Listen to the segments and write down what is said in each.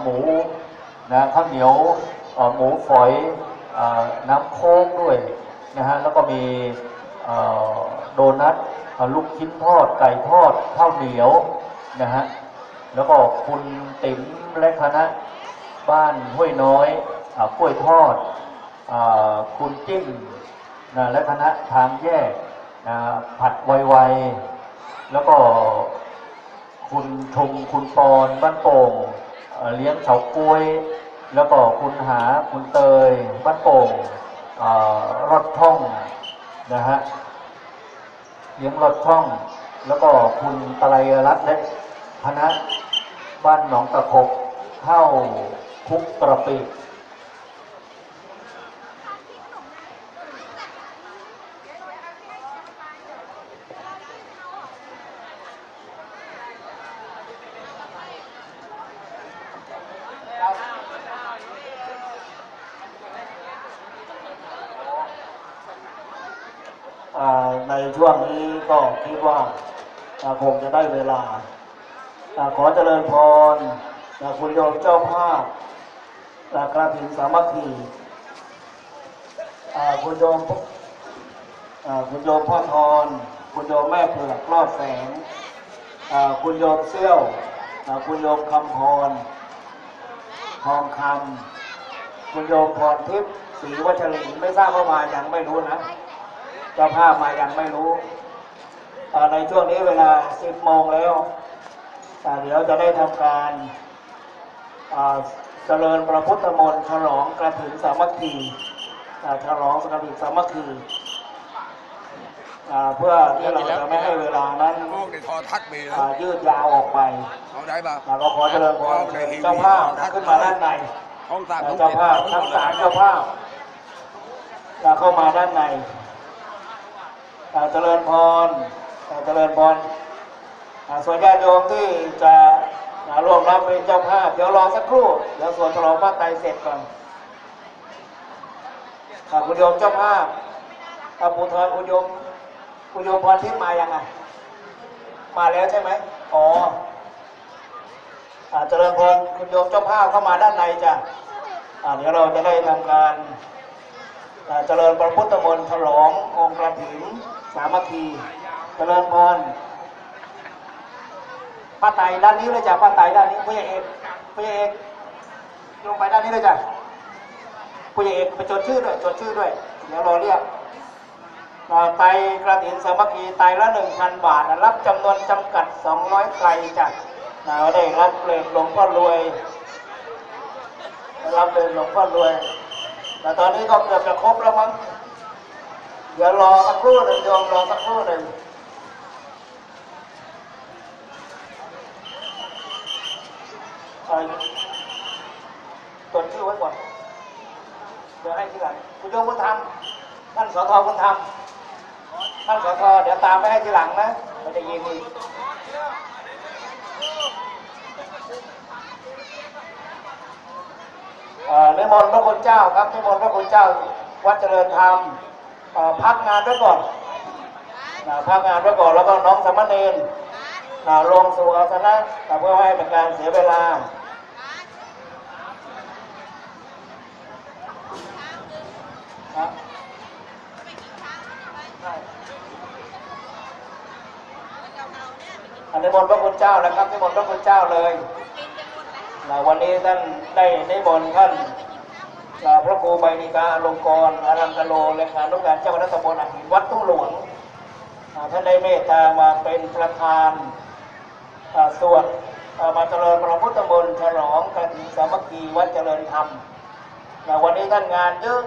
หมูนะข้าวเหนียวหมูฝอยอน้ำโค้กด้วยนะฮะแล้วก็มีโดนัทลูกชิ้นทอดไก่ทอดข้าวเหนียวนะฮะแล้วก็คุณติ๋มและคณะบ้านห้วยน้อยกล้วยทอดอคุณจิ้มนะและคณะทางแยกนะผัดไวๆแล้วก็คุณชมคุณปอนบ้านโป่ง เลี้ยงเฉาก้วย แล้วก็คุณหาคุณเตยบ้านโป่งรถท่องนะฮะเลี้ยงรถท่อง แล้วก็คุณตะไลรัตน์และพนะบ้านหนองตะคบเข้าคุกกระปิ อ่าใน ช่วงนี้ก็คิดว่าคงจะได้เวลาอ่ขอเจริญพรคุณโยมเจ้าภาพกระถิ่นสามัคคีคุณโยมคุณโยมพ่อทอนคุณโยมแม่เผือกรอดแสงคุณโยมเซี่ยวคุณโยมคำพรทองคำคุณโยมพรทิพย์ศรีวัชรินไม่ทราบว่ามายังไม่รู้นะ เจ้าภาพมายังไม่รู้อ่าในช่วงนี้เวลา 10 โมงแล้วอ่าเดี๋ยวจะได้ทำการอ่าเจริญพระพุทธมนต์ฉลองกระถิ่นสามัคคีอ่าฉลองกระถิ่นสามัคคีอ่าเพื่อที่เราจะไม่ให้เวลานั้นโอ้ในทอทักมีนะอ่ายืดยาวออกไปเอาได้ป่ะอ่าก็ขอเจริญพรเจ้าภาพขึ้นมาด้านในห้องสามอ่าเจ้าภาพทั้งสามเจ้าภาพอ่าเข้ามาด้านในอ่า เจริญพรอ่าเจริญพรส่วนญาติโยมที่จะร่วมรับเป็นเจ้าภาพ เดี๋ยวรอสักครู่ เดี๋ยวส่วนฉลองพระไตรเสร็จก่อนอ่าคุณโยมเจ้าภาพอ่าปุถรคุณโยมคุณโยมพรทิพย์มายังไงมาแล้วใช่ไหมอ๋ออ่าเจริญพรคุณโยมเจ้าภาพเข้ามาด้านในจ้ะเดี๋ยวเราจะได้ทำการเจริญพระพุทธมนต์ฉลององค์กระถิ่น สามัคคีเจริญพรป้าไตด้านนี้เลยจ้ะป้าไตด้านนี้ผู้ใหญ่เอกผู้ใหญ่เอกลงไปด้านนี้เลยจ้ะผู้ใหญ่เอกไปจดชื่อด้วยจดชื่อด้วย เดี๋ยวรอเรียกอ่าไตกระถินสามัคคีไตละหนึ่งพันบาท รับจำนวนจำกัดสองร้อยไตจ้ะอ่าได้รับเปลดหลวงพ่อรวยรับเปลดหลวงพ่อรวยแต่ตอนนี้ก็เกือบจะครบแล้วมั้ง ดี๋ยวรอสักครู่หนึ่งโยมรอสักครู่หนึ่งเอ่อจดชื่อไว้ก่อนเดี๋ยวให้ทีหลังคุณโยมบุญธรรมท่านสทบุญธรรมท่านสทเดี๋ยวตามไปให้ทีหลังนะมันจะยิงอีกเอ่อนิมนต์พระคุณเจ้าครับนิมนต์พระคุณเจ้าวัดเจริญธรรม พักงานไว้ก่อนนะพักงานไว้ก่อนแล้วก็น้องสามเณรนะลงสู่อาสนะเพื่อไม่ให้เป็นการเสียเวลาอันนิมนพระคุณเจ้านะครับนิมนพระคุณเจ้าเลยวันนี้ท่านได้นิมนท่าน พระครูใบนิกาอลงกรอารัมกโลเลขานุการเจ้าคณะตำบลอ่างหินวัดทุ่งหลวงท่านได้เมตตามาเป็นประธานอ่าสวดมาเจริญพระพุทธมนต์ฉลองกฐินสามัคคีวัดเจริญธรรมวันนี้ท่านงานเยอะ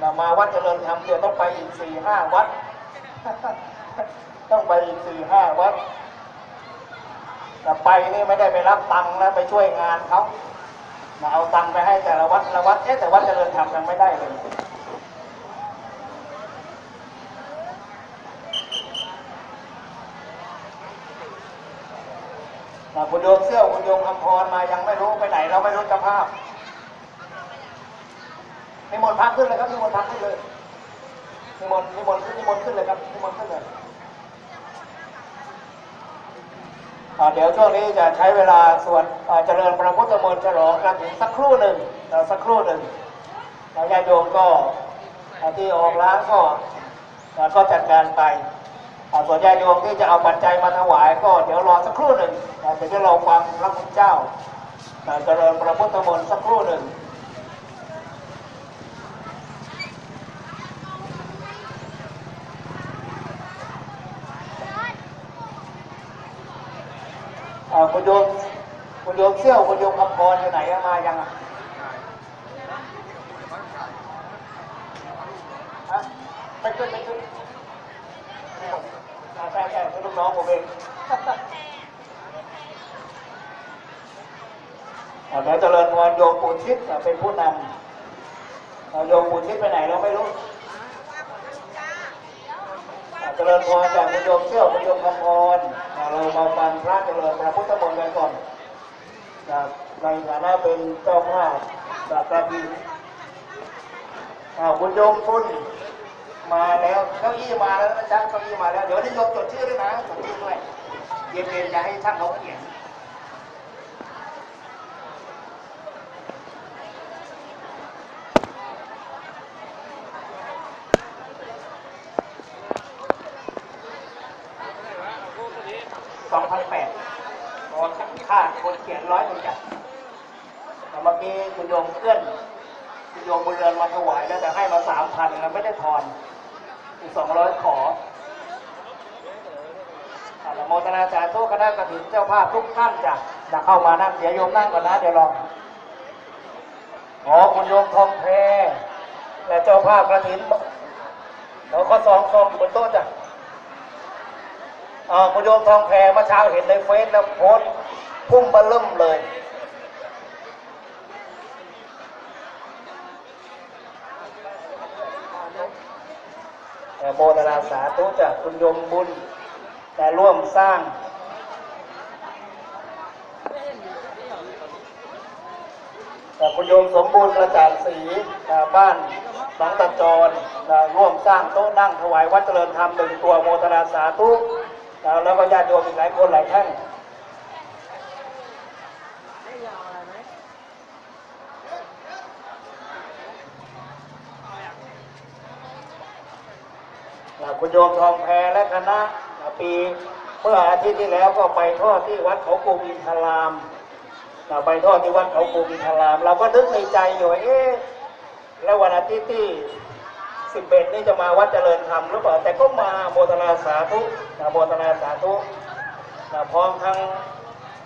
นะมาวัดเจริญธรรมเดี๋ยวต้องไปอีกสี่ห้าวัด ต้องไปอีกสี่ห้าวัดแต่ไปนี่ไม่ได้ไปรับตังค์นะไปช่วยงานเขา มาเอาตังไปให้แต่ละวัดละวัดเอ๊ะแต่วัดเจริญธรรมยังไม่ได้เลยนะคุณโยมเสื้อคุณโยมคำพรมายังไม่รู้ไปไหน เราไม่รู้เจ้าภาพนิมนต์พักขึ้นเลยครับนิมนต์พักขึ้นเลยนิมนต์นิมนต์ขึ้นนิมนต์ขึ้นเลยครับนิมนต์ขึ้นเลย อ่า เดี๋ยวช่วงนี้จะใช้เวลาส่วนเจริญพระพุทธมนต์ฉลองกันถึงสักครู่หนึ่งสักครู่หนึ่งแล้วญาติโยมก็ที่ออกร้านก็ก็จัดการไปส่วนญาติโยมที่จะเอาปัจจัยมาถวายก็เดี๋ยวรอสักครู่หนึ่งอ่าเดี๋ยวจะรอฟังพระคุณเจ้าอ่าเจริญพระพุทธมนต์สักครู่หนึ่ง เอ่อคุณโยม คุณโยมเซี่ยวคุณโยมคำพรอยู่ไหนอะมายังอะฮะไม่ขึ้นไม่ขึ้นอ่าใช่ใช่เป็นลูกน้องผมเองอ่าเดี๋ยวเจริญพรโยมปูชิดเป็นผู้นำโยมปูชิดไปไหนเราไม่รู้เจริญพรจากคุณโยมเซี่ยวคุณโยมคำพรเรามาฟังพระเจริญพระพุทธมนต์กันก่อน ในฐานะเป็นเจ้าภาพจากกรบี่อ่าคุณโยมคุณมาแล้วเก้าอี้มาแล้วนะจ๊ะเก้าอี้มาแล้ว เดี๋ยวนี้โยมจดชื่อด้วยนะจดชื่อด้วยเย็นๆจะให้ช่างเขาเขียนสองพันแปด ตอนค่าคนเขียนร้อยหนึ่งจ้ะแต่เมื่อกี้คุณโยมเกื้อนคุณโยมบุญเรือนมาถวายแล้วแต่ให้มาสามพันแล้วไม่ได้ทอนอีกสองร้อยขออ่าแล้วโมทนาสาธุคณะกฐินเจ้าภาพทุกท่านจ้ะจะเข้ามานั่งเดี๋ยวโยมนั่งก่อนนะเดี๋ยวลองอ๋อคุณโยมทองแพรและเจ้าภาพกระถิ่นเดี๋ยวข้อสองซองอยู่บนโต๊ะจ้ะ อ่าคุณโยมทองแพรเมื่อเช้าเห็นในเฟซแล้วโพสต์พุ่มบะเริ่มเลย แต่โมทนาสาธุจากคุณโยมบุญ แต่ร่วมสร้างแต่คุณโยมสมบูรณ์กระจางศรีบ้านหนองตะจรร่วมสร้างโต๊ะนั่งถวายวัดเจริญธรรมหนึ่งตัวโมทนาสาธุ แล้วก็ญาติโยมอีกหลายคนหลายท่านอ่าคุณโยมทองแพรและคณะปีเมื่ออาทิตย์ที่แล้วก็ไปทอดที่วัดเขากูมินทรามเราไปทอดที่วัดเขาปูมินทราม เราก็นึกในใจอยู่เอ๊ะแล้ววันอาทิตย์ที่ สิบเอ็ดนี่จะมาวัดเจริญธรรมหรือเปล่าแต่ก็มาโมทนาสาธุนะโมทนาสาธุนะพร้อมทั้ง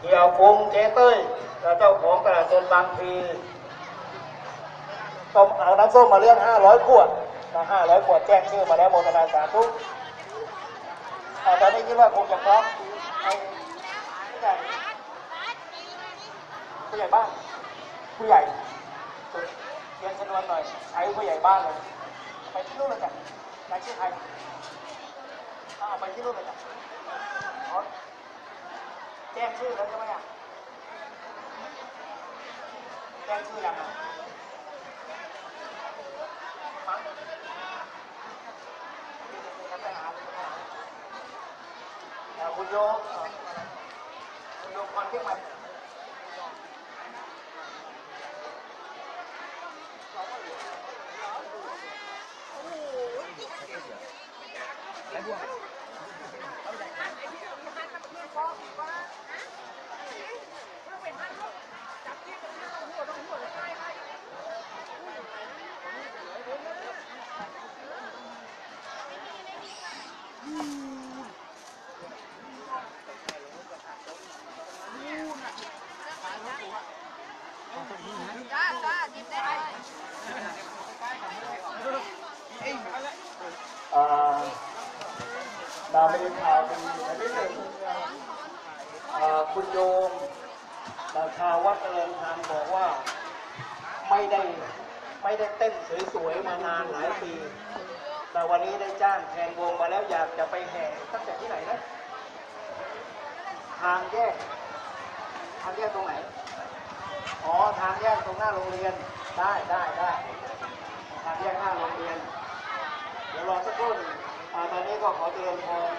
เหี่ยฟงเจ๊เต้ยและเจ้าของตลาดสดบางพีต้มเอาน้ำส้มมาเลี้ยงห้าร้อยขวดนะห้าร้อยขวดแจ้งชื่อมาแล้วโมทนาสาธุอ่าตอนนี้คิดว่าคงจะพร้อมผู้ใหญ่ผู้ใหญ่บ้านผู้ใหญ่เรียนชนวนหน่อยใช้ผู้ใหญ่บ้านเลย ไปที่นู่นเลยจ้ะนายชื่อใครอ้าไปที่นู่นเลยจ้ะอ๋อแจ้งชื่อแล้วใช่ไหมอะแจ้งชื่อยังอะฮะอ่าคุณโยคุณโยมคนเที่ยงใหม่จ้าจ้าหยิบได้ไหม อ่าดาวมีข่าวดีอันนี้หนึ่งอ่าคุณโยมรา ชาววัดเจริญธรรมบอกว่าไม่ได้ไม่ได้เต้นสวยๆมานานหลายปี แต่วันนี้ได้จ้างแทนวงมาแล้วอยากจะไปแห่ตั้งแต่ที่ไหนนะ ทางแยก ทางแยกตรงไหน อ๋อ ทางแยกตรงหน้าโรงเรียน ได้ได้ได้ทางแยกหน้าโรงเรียน เดี๋ยวรอสักครู่หนึ่งตอนนี้ก็ขอเตือนพร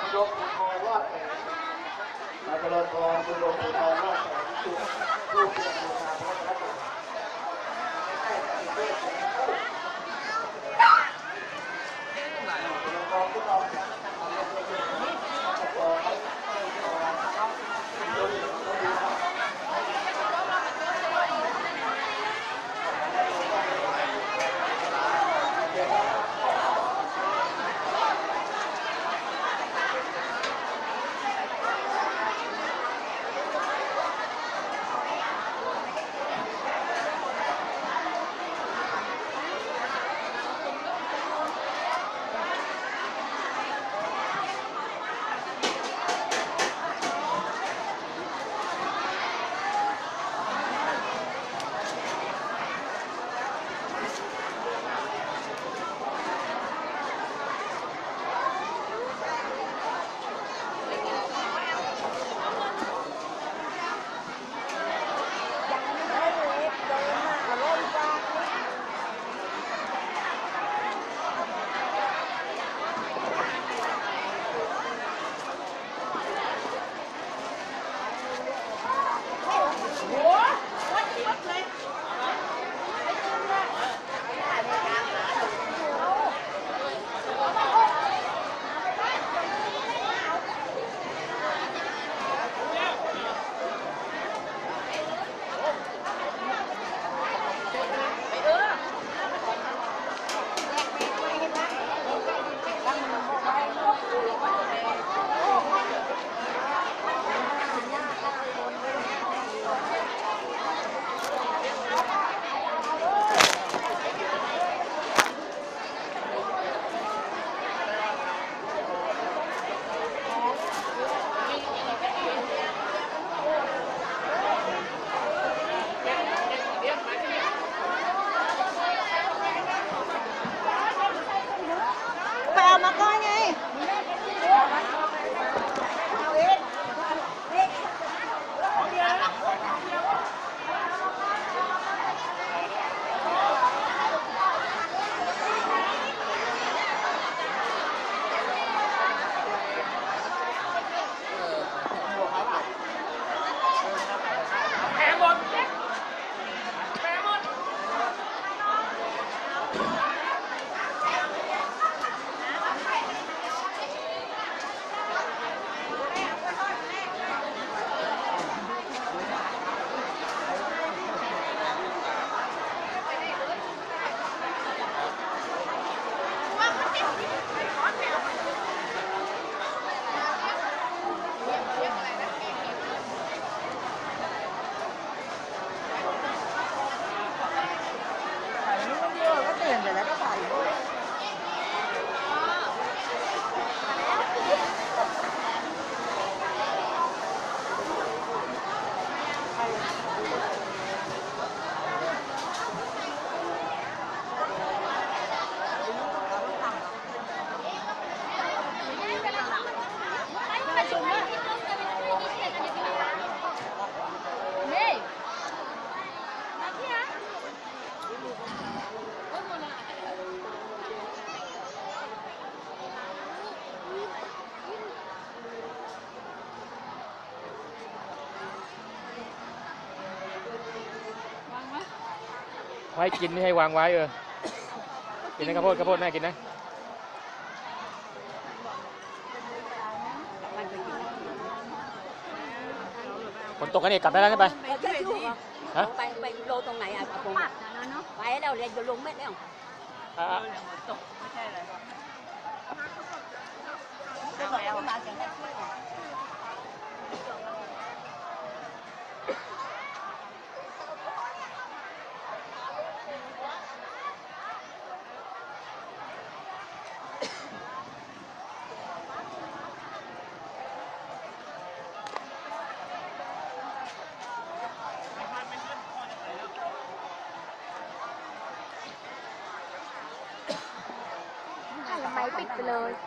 คุณยมคุณพรรอดแสง นายเจริญพรคุณโยมคุณทองรอดแสงจุดรูปเกียรติบูชาระรัตนใให้กินนี่ให้วางไว้เออ กินนะข้าวโพดข้าวโพดแม่กินนะฝนตกกันเอกกลับได้แล้วใช่ไหมไปไปไปโลตรงไหนอะปัดนะไปแล้วเรียนจะลงแม่ดแล้วอ่ตกไม่ใช่เลย Flor.